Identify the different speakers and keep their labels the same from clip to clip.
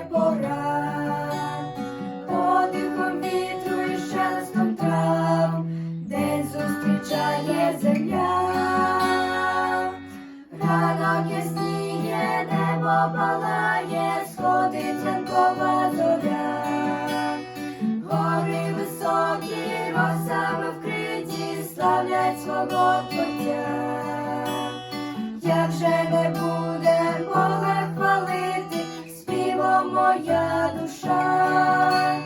Speaker 1: пора, подихом вітру і шелестом трав, день зустрічає ранок ясніє, небо палає, сходить ранкова зоря, гори високі, росами вкриті, славлять свого Творця. як же не буде. Моя душа,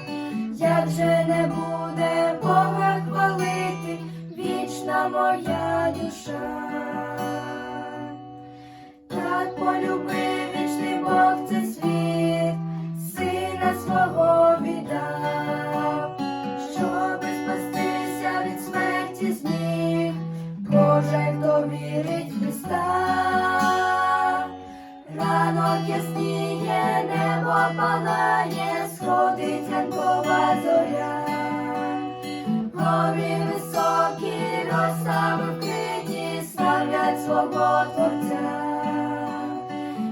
Speaker 1: як же не буде Бога хвалити, вічна моя душа. Так полюбив вічний Бог цей світ, сина свого віддав, щоби спастися від смерті з ніг, кожен, хто вірить в Христа. Ранок ясніє, небо палає, сходить ранкова зоря, горі високі, розсави вкриті, славлять свого творця,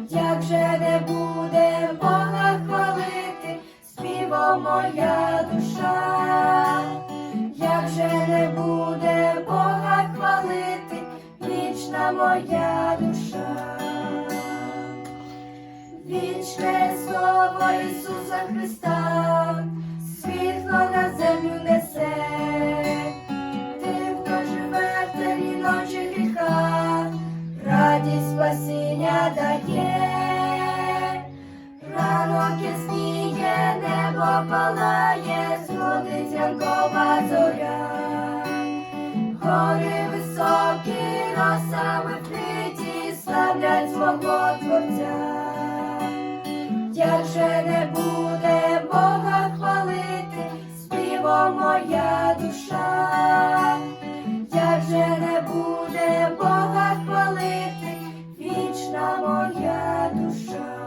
Speaker 1: як же не буде Бога хвалити, співо моя душа, як же не буде Бога хвалити, вічна моя. Ісуса Христа, світло на землю несе, тим, хто живе в тері ночі гріха, радість спасіння дає, ранок ясніє, небо палає, сходить ранкова зоря, гори високі, росами вкриті, славлять свободу. Вже не буде Бога хвалити, вічна моя душа.